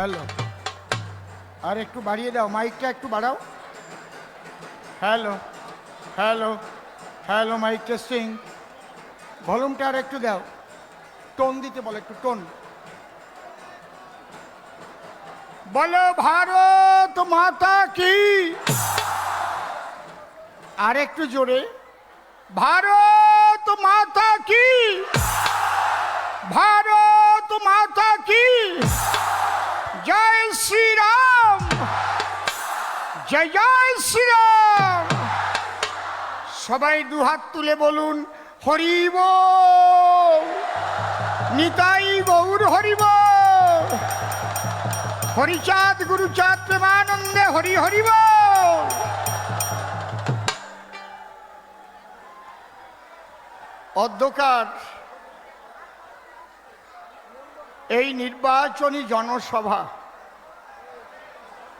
Hello. আর একটু বাড়িয়ে দাও, মাইকটা একটু বাড়াও। Hello hello hello mic testing ভলিউমটা আর একটু দাও। টোন দিতে বলো একটু, টোন। বলো, ভারত মাতা কি? আর একটু জোরে। ভারত মাতা কি? ভারত মাতা কি? জয় শ্রীরাম, জয় জয় শ্রীরাম। সবাই দুহাত তুলে বলুন, হরিব। নিতাই গৌর হরিব। হরিচাঁদ, গুরুচাঁদ, প্রেমানন্দে হরি হরিব। অধ্যকার, এই নির্বাচনী জনসভা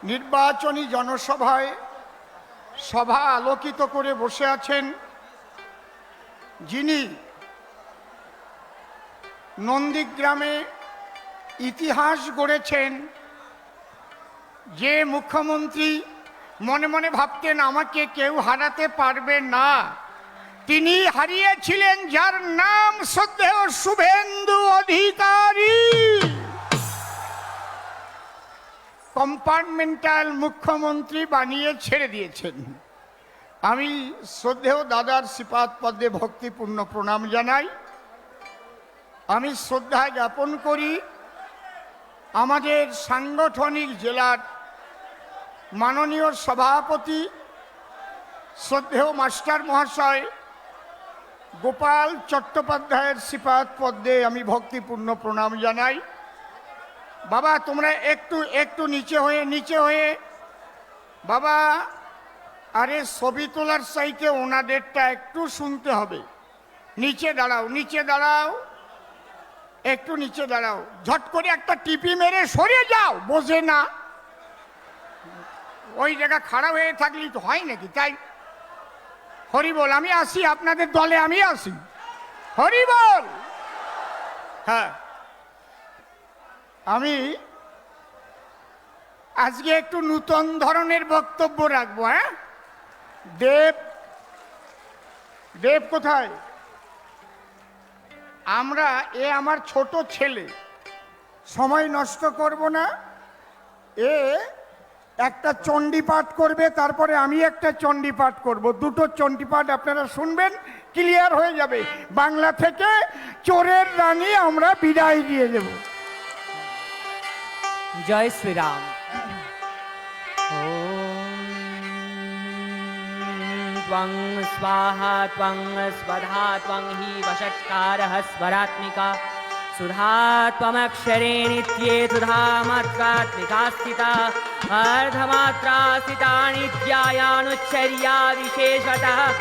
নির্বাচনী জনসভায় সভা আলোকিত করে বসে আছেন যিনি নন্দীগ্রামে ইতিহাস গড়েছেন, যে মুখ্যমন্ত্রী মনে মনে ভাবতেন আমাকে কেউ হারাতে পারবে না। তিনি হারিয়েছিলেন যার নাম শ্রদ্ধেয় শুভেন্দু অধিকারী। কম্পার্টমেন্টাল মুখ্যমন্ত্রী বানিয়ে ছেড়ে দিয়েছেন। আমি শ্রদ্ধেয় দাদার শ্রীপাদ পদ্মে ভক্তিপূর্ণ প্রণাম জানাই। আমি শ্রদ্ধা জ্ঞাপন করি, আমাদের সাংগঠনিক জেলার মাননীয় সভাপতি, শ্রদ্ধেয় মাস্টার মহাশয় গোপাল চট্টোপাধ্যায়ের শ্রীপাদ পদ্মে আমি ভক্তিপূর্ণ প্রণাম জানাই। বাবা, তোমরা একটু একটু নিচে হয়ে নিচে হয়ে। বাবা, আরে ছবি তোলার সাইতে ওনাদেরটা একটু শুনতে হবে। নিচে দাঁড়াও নিচে দাঁড়াও। একটু নিচে দাঁড়াও। ঝট করে একটা টিপি মেরে সরে যাও, বোঝে না। ওই জায়গা খারাপ হয়ে থাকলে তো হয় নাকি? তাই হরিবল আমি আসি, আপনাদের দলে আমি আসি। হরিবল হ্যাঁ। আমি আজকে একটু নূতন ধরনের বক্তব্য রাখব হ্যাঁ? দেব দেব কোথায়? আমরা এ আমার ছোট ছেলে, সময় নষ্ট করব না। এ একটা চণ্ডী পাঠ করবে, তারপরে আমি একটা চণ্ডী পাঠ করব। দুটো চণ্ডী পাঠ আপনারা শুনবেন, ক্লিয়ার হয়ে যাবে। বাংলা থেকে চোরের রানী আমরা বিদায় দিয়ে দেব। जय श्री राम। त्वं स्वाहा त्वं स्वधा, त्वं हि स्वरात्मिका। सुधा त्वमक्षरे नित्ये सुधामात्रात्मिका विशेषतः।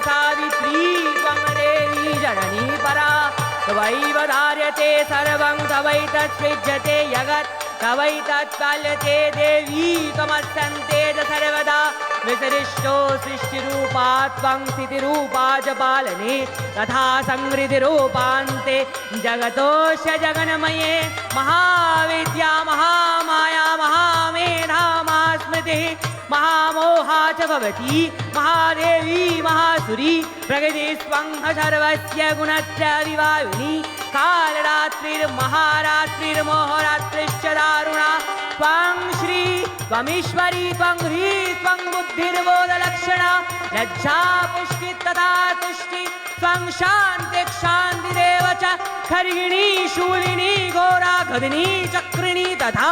सावित्री त्वं देवी जननी परा। त्वैव धार्यते सर्वं तवैतत्सृज्यते जगत् तवैतत्पाल्यते देवी त्वमस्यन्ते च सर्वदा। विसरिष्टो सृष्टिरूपा त्वं स्थितिरूपा च पालने तथा संहृतिरूपान्ते जगतोऽस्य जगन्मये। महाविद्या, महामाया महामेधा महास्मृतिः महामोहा च भवति महादेवी महासुरी प्रकृतिस्त्वं सर्वस्य गुणस्य विवायुनि कालरात्रिर्महारात्रिर्मोहरात्रिश्च दारुणा त्वं श्री त्वमीश्वरी त्वं ह्री त्वं बुद्धिर्बोधलक्षणा लज्जा पुष्टि तथा तुष्टि त्वं शान्तिक्षान्तिरेव च खर्गिणी शूलिनी घोरा गदिनी चक्रिणी तथा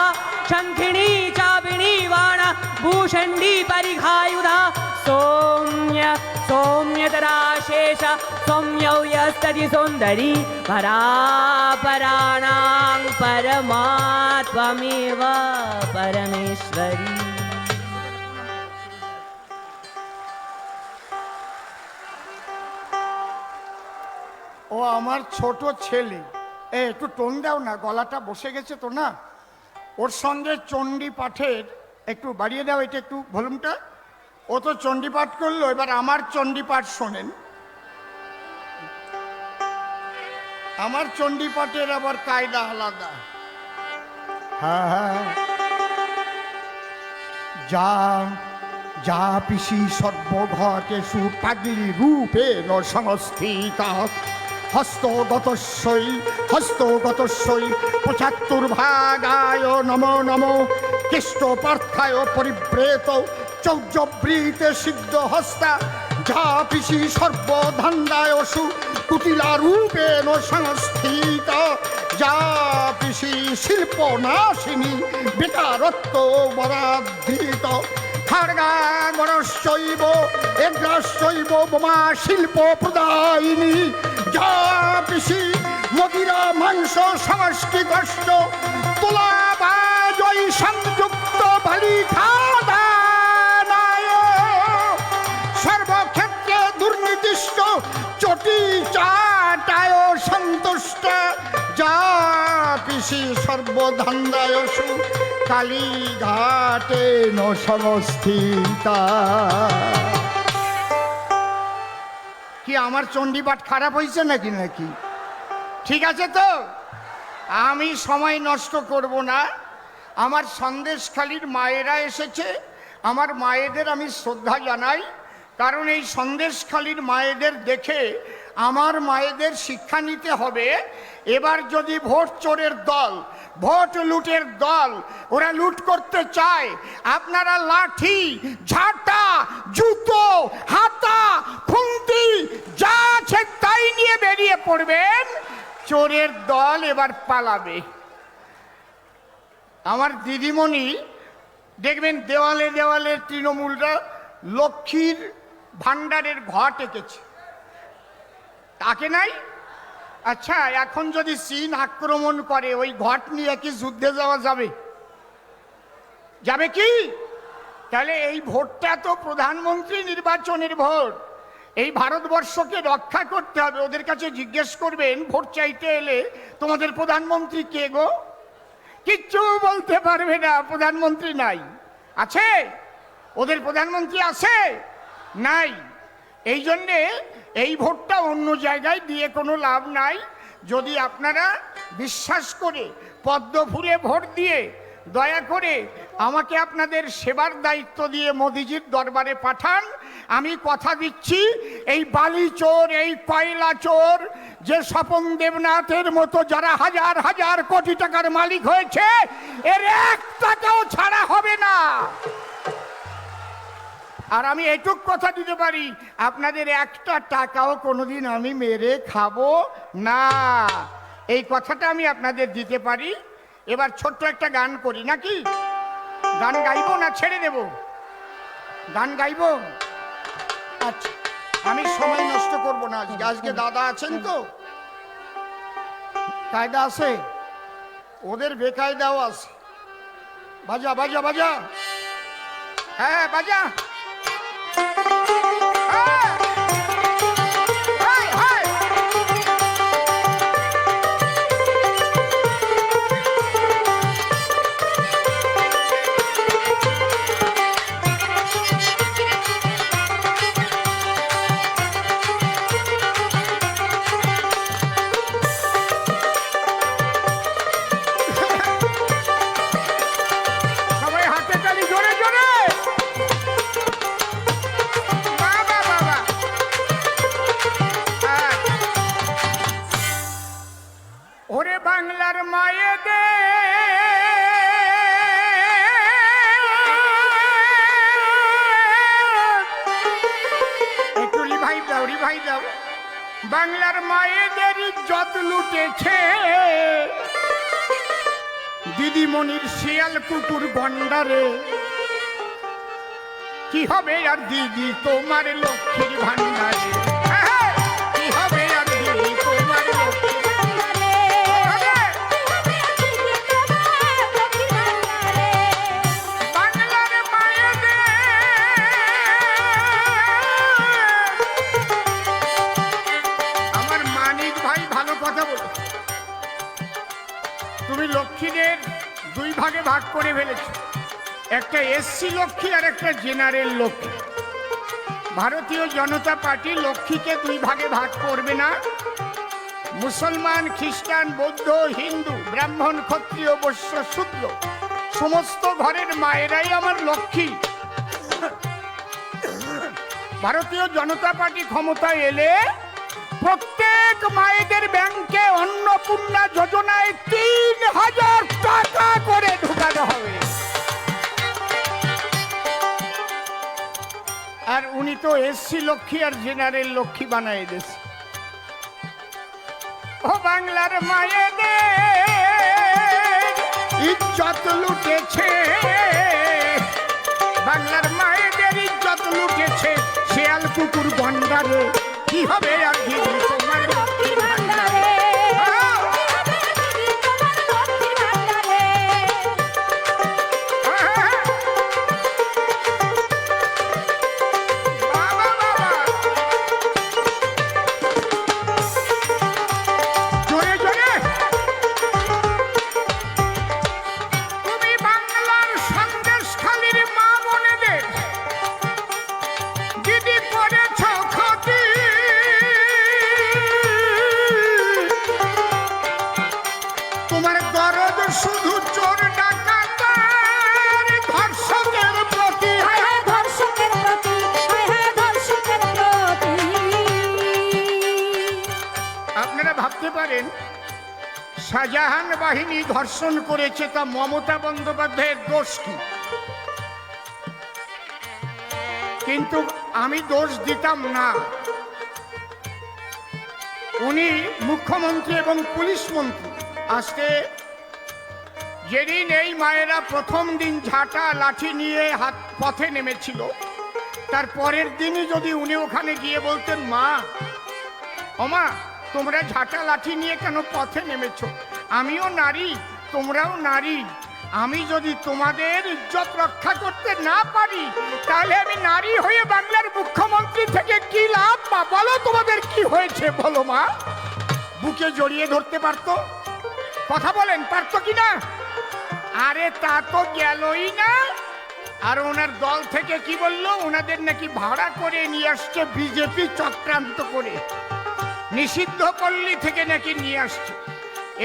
शङ्खिणी चापिणी वाण भूषण्डी परिघायुधा सौम्य सौम्यतराशेष सौम्यौ यस्तति सुन्दरी परापराणां परमा त्वमेव परमेश्वरी ও আমার ছোট ছেলে এ একটু টোন দাও না গলাটা বসে গেছে তো না ওর সঙ্গে চণ্ডী পাঠের একটু বাড়িয়ে দাও, এটা একটু ভলুমটা ও তো চণ্ডী পাঠ করল, এবার আমার চণ্ডী পাঠ শোনেন। আমার চণ্ডী পাঠের আবার কায়দা আলাদা। হ্যাঁ হ্যাঁ। যা যা পিসি সর্বঘটেষু পাগলি রূপে সংস্থিত হস্তগতস্বই হস্তগতস্বই পঁচাত্তর ভাগায় নম নম। কৃষ্ট পার্থায় পরিব্রেত চৌর্যবৃতে সিদ্ধ হস্তা, যা পিসি সর্বধান্দায় সু কুটিলা রূপেণ সংস্থিত, যা পিসি শিল্প নাশিনী বেকারত্ব বরাধৃত খাড়গাগরশ্চৈব এগ্রাশ্চৈব বোমা শিল্প প্রদায়িনী, যা পিসি মদিরা মাংস সংস্কৃতষ্ট তোলা বা সংযুক্ত খাদানায় সর্বক্ষেত্রে দুর্নির্দিষ্ট চটি চাটায় সন্তুষ্ট। যা পিসি সর্বধান্দায় সু কালীঘাটে ন সংস্থিতা কি আমার চণ্ডীপাঠ খারাপ হয়েছে নাকি নাকি? ঠিক আছে তো? আমি সময় নষ্ট করব না। আমার সন্দেশখালির মায়েরা এসেছে। আমার মায়েদের আমি শ্রদ্ধা জানাই। কারণ এই সন্দেশখালির মায়েদের দেখে আমার মায়েদের শিক্ষা নিতে হবে। এবার যদি ভোট চোরের দল, ভোট লুটের দল ওরা লুট করতে চায়, আপনারা লাঠি, ঝাঁটা, জুতো, হাতা, খুন্তি, যা আছে তাই নিয়ে বেরিয়ে পড়বেন। চোরের দল এবার পালাবে। আমার দিদিমণি দেখবেন দেওয়ালে দেওয়ালে তৃণমূলরা লক্ষ্মীর ভাণ্ডারের ঘট এঁকেছে তাকে নাই? আচ্ছা এখন যদি চীন আক্রমণ করে, ওই ঘট নিয়ে কি যুদ্ধে যাওয়া যাবে? যাবে কি? তাহলে এই ভোটটা তো প্রধানমন্ত্রী নির্বাচনের ভোট। এই ভারতবর্ষকে রক্ষা করতে হবে। ওদের কাছে জিজ্ঞেস করবেন, ভোট চাইতে এলে তোমাদের প্রধানমন্ত্রী কে গো? কিচ্ছু বলতে পারবে না, প্রধানমন্ত্রী নাই। আছে? ওদের প্রধানমন্ত্রী আছে? নাই। এই জন্যে এই ভোটটা অন্য জায়গায় দিয়ে কোনো লাভ নাই। যদি আপনারা বিশ্বাস করে পদ্ম ফুলে ভোট দিয়ে দয়া করে আমাকে আপনাদের সেবার দায়িত্ব দিয়ে মোদিজির দরবারে পাঠান, আমি কথা দিচ্ছি, এই বালি চোর, এই কয়লা চোর যে স্বপন দেবনাথের মতো যারা হাজার হাজার কোটি টাকার মালিক হয়েছে, এর এক টাকাও ছাড়া হবে না। আর আমি এটুক কথা দিতে পারি, আপনাদের একটা টাকাও কোনোদিন আমি মেরে খাব না। এই কথাটা আমি আপনাদের দিতে পারি। এবার ছোট্ট একটা গান করি, নাকি? গান গাইবো না ছেড়ে দেব? গান গাইবো? আচ্ছা। আমি সময় নষ্ট করব না আজকে। আজকে দাদা আছেন তো? কায়দা আছে? ওদের বেকায়দাও আছে। বাজা বাজা বাজা। হ্যাঁ বাজা। হবে আর দিদি তোমার লক্ষ্মীর একটা এসসি লক্ষ্মী আর একটা জেনারেল লক্ষ্মী। ভারতীয় জনতা পার্টি লক্ষ্মীকে দুই ভাগে ভাগ করবে না। মুসলমান, খ্রিস্টান, বৌদ্ধ, হিন্দু, ব্রাহ্মণ, ক্ষত্রিয়, বৈশ্য শূদ্র সমস্ত ঘরের মায়েরাই আমার লক্ষ্মী। ভারতীয় জনতা পার্টি ক্ষমতায় এলে প্রত্যেক মায়েদের ব্যাংকে অন্নপূর্ণা যোজনায় তিন হাজার টাকা করে ঢুকানো হবে। আর উনি তো এসসি লক্ষ্মী আর জেনারেল লক্ষ্মী বানাই দিয়েছে। ও বাংলার মায়েদের ইজ্জত লুটেছে। বাংলার মায়েদের ইজ্জত লুটেছে। শেয়াল কুকুর গন্ডারে, কি হবে আর কি? শুধু চোর ডাকাতের ধর্ষকের প্রতি। আপনারা ভাবতে পারেন শাহজাহান বাহিনী ধর্ষণ করেছে তা মমতা বন্দ্যোপাধ্যায়ের দোষ কি? কিন্তু আমি দোষ দিতাম না। উনি মুখ্যমন্ত্রী এবং পুলিশ মন্ত্রী। আজকে যেদিন এই মায়েরা প্রথম দিন ঝাঁটা লাঠি নিয়ে হাত পথে নেমেছিল, তার পরের দিনই যদি উনি ওখানে গিয়ে বলতেন, মা, ওমা, তোমরা ঝাঁটা লাঠি নিয়ে কেন পথে নেমেছ? আমিও নারী, তোমরাও নারী। আমি যদি তোমাদের ইজ্জত রক্ষা করতে না পারি, তাহলে আমি নারী হয়ে বাংলার মুখ্যমন্ত্রী থেকে কি লাভ মা বলো তোমাদের কি হয়েছে, বলো মা। বুকে জড়িয়ে ধরতে পারতো? কথা বলেন, পারতো কি না? আরে তা তো গেলই না। আর ওনার দল থেকে কি বলল? ওনাদের নাকি ভাড়া করে নিয়ে আসছে বিজেপি চক্রান্ত করে। নিষিদ্ধ পল্লী থেকে নাকি নিয়ে আসছে।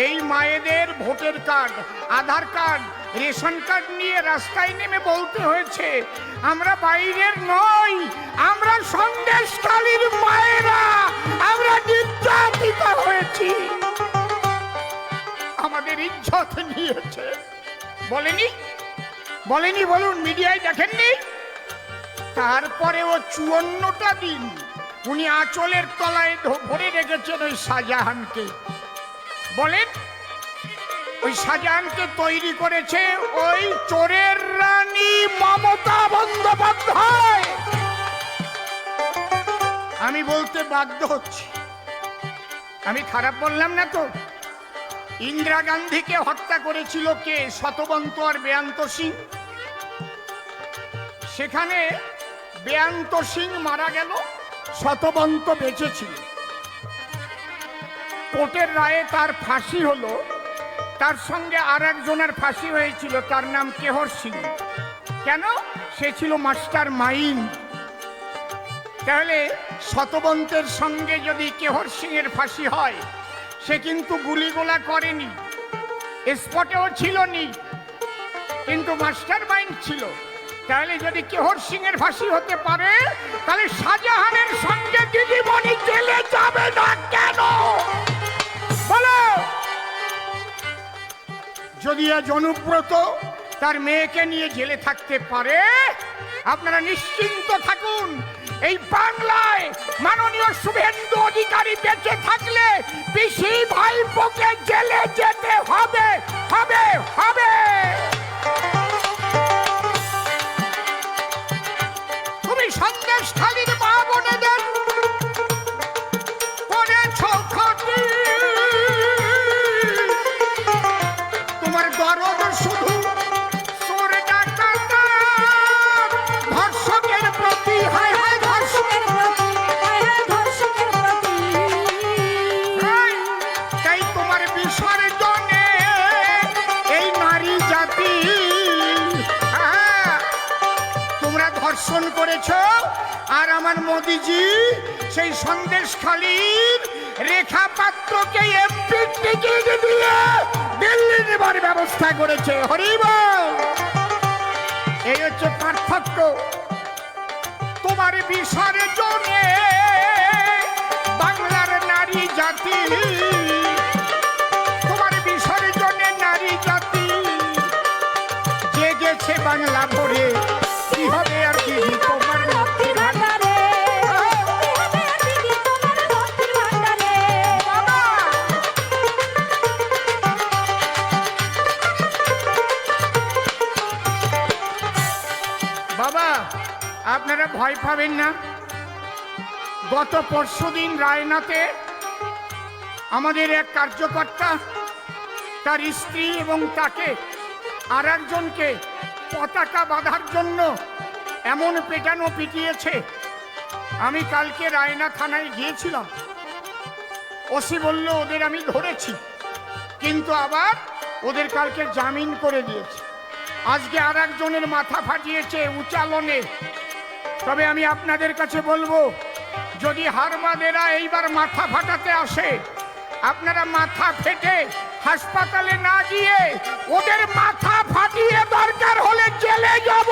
এই মায়েদের voter card, Aadhaar card, ration card নিয়ে রাস্তায় নেমে বলতে হয়েছে, আমরা বাইরের নই, আমরা সন্দেশকালীর মায়েরা, আমরা নির্যাতিত হয়েছি। আমাদের ইজ্জত নিয়েছে। বলেনি? বলেনি বলুন, মিডিয়ায় দেখেননি? তারপরে ও চুয়ান্নটা দিন উনি আঁচলের তলায় ভরে রেখেছেন ওই শাহজাহানকে। বলেন, ওই শাহজাহানকে তৈরি করেছে ওই চোরের রানী মমতা বন্দ্যোপাধ্যায়। আমি বলতে বাধ্য হচ্ছি। আমি খারাপ বললাম না তো? ইন্দিরা গান্ধীকে হত্যা করেছিল কে? শতবন্ত আর বেয়ান্ত সিং। সেখানে বেয়ান্ত সিং মারা গেল, শতবন্ত বেঁচেছিল। কোর্টের রায়ে তার ফাঁসি হলো। তার সঙ্গে আর একজনের ফাঁসি হয়েছিল, তার নাম কেহর সিং। কেন? সে ছিল মাস্টার মাইন্ড তাহলে শতবন্তের সঙ্গে যদি কেহর সিং এর ফাঁসি হয় সে কিন্তু গুলিগোলা করেনি। স্পটেও ছিল নি কিন্তু মাস্টার মাইন্ড ছিল। তাহলে যদি কেহর সিং এর ফাঁসি হতে পারে, তাহলে শাহজাহানের সঙ্গে দিদিমণি জেলে যাবে না কেন? বলো। যদি আজ অনুব্রত তার মেয়েকে নিয়ে জেলে থাকতে পারে, আপনারা নিশ্চিন্ত থাকুন। এই বাংলায় মাননীয় শুভেন্দু অধিকারী বেঁচে থাকলে পিসি ভাইপোকে জেলে যেতে হবে হবে হবে। তুমি সন্দেশ খালির মোদিজি, সেই সন্দেশ খালির রেখা পাত্রকে এমপি টিকিট দিয়ে দিল্লি নেবার ব্যবস্থা করেছে। হরিব এই হচ্ছে পার্থক্য। তোমার বিসর্জনে বাংলার নারী জাতি ভয় পাবেন না। গত পরশুদিন রায়নাতে আমাদের এক কার্যকর্তা, তার স্ত্রী এবং তাকে আর একজনকে পতাকা বাঁধার জন্য এমন পেটানো পিটিয়েছে। আমি কালকে রায়না থানায় গিয়েছিলাম। ওসি বলল, ওদের আমি ধরেছি, কিন্তু আবার ওদের কালকে জামিন করে দিয়েছে। আজকে আর একজনের মাথা ফাটিয়েছে উচালনে। তবে আমি আপনাদের কাছে বলব, যদি হারমাদেরা এইবার মাথা ফাটাতে আসে, আপনারা মাথা ফেটে হাসপাতালে না গিয়ে ওদের মাথা ফাটিয়ে দরকার হলে জেলে যাব।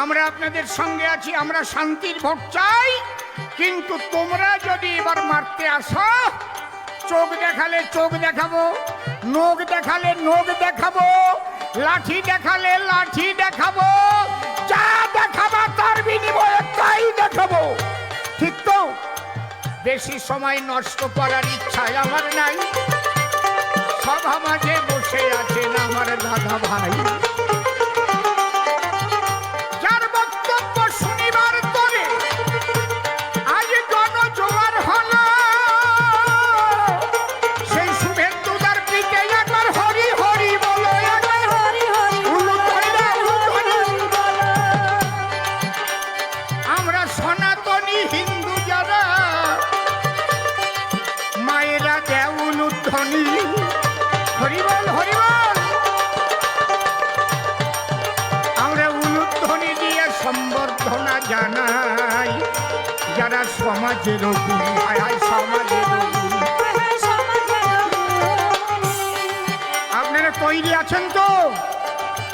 আমরা আপনাদের সঙ্গে আছি, আমরা শান্তির ভোট চাই, কিন্তু তোমরা যদি এবার মারতে আসো, চোখ দেখালে চোখ দেখাবো, নখ দেখালে নখ দেখাবো লাঠি দেখালে লাঠি দেখাবো, যা দেখাবো তার বিনিময়ে তাই দেখাবো। ঠিক তো? বেশি সময় নষ্ট করার ইচ্ছায় আমার নাই। সভা মাঝে বসে আছেন আমার দাদা ভাই।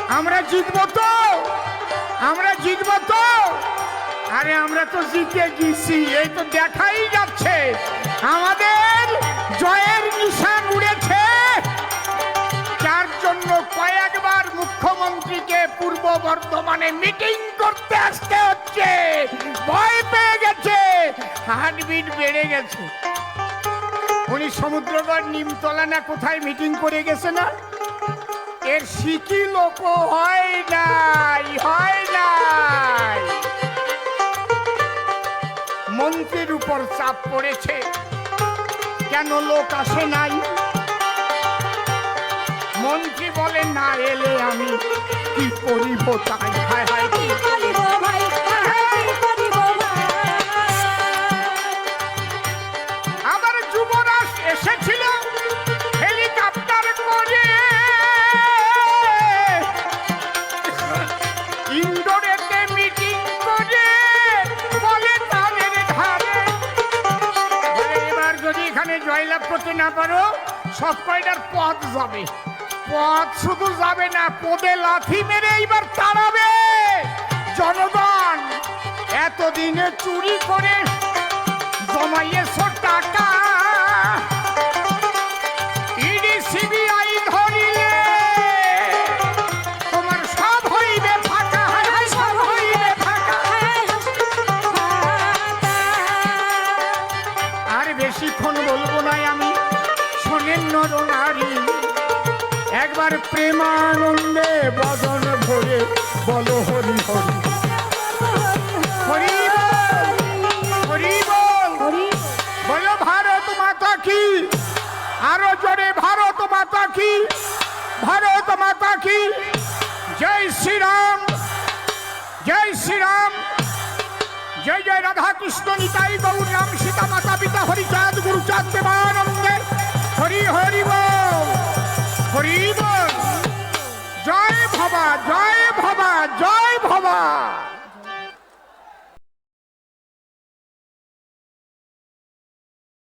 আমরা জিতবো তো। আমরা জিতবো তো। আরে আমরা তো জিতে গেছি, এই তো দেখাই যাচ্ছে। আমাদের জয়ের নিশান উড়েছে। যার জন্য কয়েকবার মুখ্যমন্ত্রীকে পূর্ব বর্ধমানে মিটিং করতে আসতে হচ্ছে। ভয় পেয়ে গেছে, হার্টবিট বেড়ে গেছে। উনি সমুদ্রগড়, নিমতলা না কোথায় মিটিং করে গেছে না? এর সিকি লোক হয় নাই হয় নাই। মন্ত্রীর উপর চাপ পড়েছে। কেন লোক আসে নাই? মন্ত্রী বলে না এলে আমি কি করিব তাই? হায় হায় এখানে জয়লাভ করতে না পারো, সব কয়টার পথ যাবে। পথ শুধু যাবে না, পদে লাথি মেরে এইবার তাড়াবে। জনগণ, এতদিনে চুরি করে জমাইয়েছ টাকা। তোমার প্রেমানন্দে বদন ভরে বল হরি হরি। আরও জোরে ভারত মাতা কি? ভারত মাতা কি? জয় শ্রীরাম জয় শ্রীরাম। জয় জয় রাধা কৃষ্ণ নিতাই গৌর রাম সীতা মাতা পিতা হরিচাঁদ গুরুচাঁদ দেবানন্দের হরি হরি বল হরি বল। ভবা জয় ভবা জয় ভবা।